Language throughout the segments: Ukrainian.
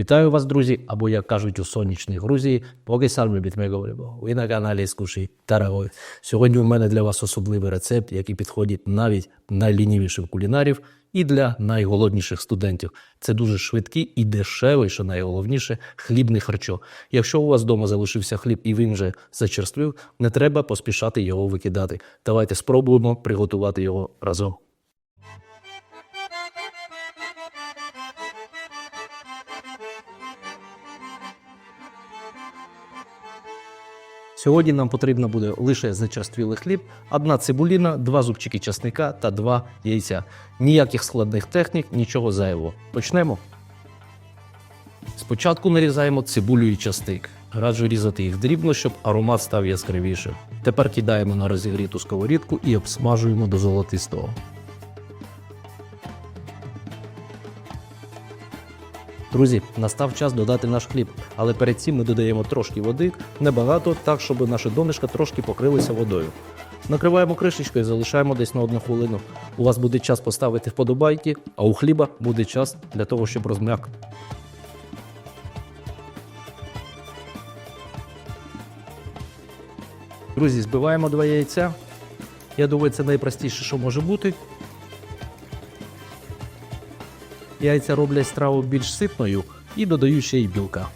Вітаю вас, друзі, або як кажуть у сонячній Грузії, поки самі від говоримо. Ви на каналі Скуші Тарагой. Сьогодні у мене для вас особливий рецепт, який підходить навіть найлінівішим кулінарів і для найголодніших студентів. Це дуже швидкий і дешевий, що найголовніше, хлібний харчо. Якщо у вас вдома залишився хліб і він вже зачерствив, не треба поспішати його викидати. Давайте спробуємо приготувати його разом. Сьогодні нам потрібно буде лише зачерствілий хліб, одна цибуліна, два зубчики часника та два яйця. Ніяких складних технік, нічого зайвого. Почнемо. Спочатку нарізаємо цибулю і часник. Раджу різати їх дрібно, щоб аромат став яскравішим. Тепер кидаємо на розігріту сковорідку і обсмажуємо до золотистого. Друзі, настав час додати наш хліб, але перед цим ми додаємо трошки води, небагато, так, щоб наші донышка трошки покрилися водою. Накриваємо кришечкою і залишаємо десь на одну хвилину. У вас буде час поставити вподобайки, а у хліба буде час для того, щоб розм'як. Друзі, збиваємо два яйця. Я думаю, це найпростіше, що може бути. Яйця роблять страву більш ситною і додаю ще й білка.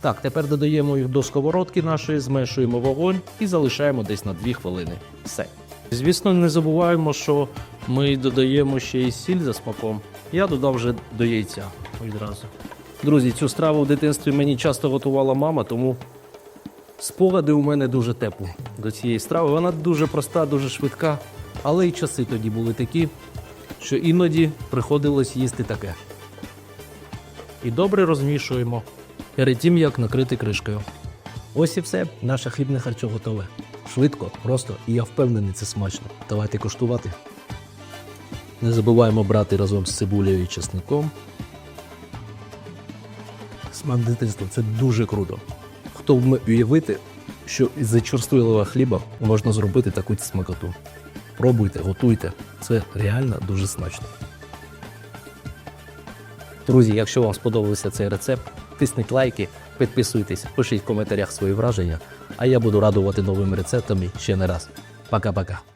Так, тепер додаємо їх до сковородки нашої, змешуємо вогонь і залишаємо десь на 2 хвилини. Все. Звісно, не забуваємо, що ми додаємо ще й сіль за смаком. Я додав вже до яйця відразу. Друзі, цю страву в дитинстві мені часто готувала мама, тому спогади у мене дуже теплі до цієї страви. Вона дуже проста, дуже швидка, але й часи тоді були такі, що іноді приходилось їсти таке. І добре розмішуємо перед тим, як накрити кришкою. Ось і все, наше хлібне харчо готове. Швидко, просто і я впевнений, це смачно. Давайте коштувати. Не забуваємо брати разом з цибулею і чесником. Смак дитинства це дуже круто. Хто вміє уявити, що із зачерствілого хліба можна зробити таку смакоту. Пробуйте, готуйте. Це реально дуже смачно. Друзі, якщо вам сподобався цей рецепт, тисніть лайки, підписуйтесь, пишіть в коментарях свої враження, а я буду радувати новими рецептами ще не раз. Пока-пока.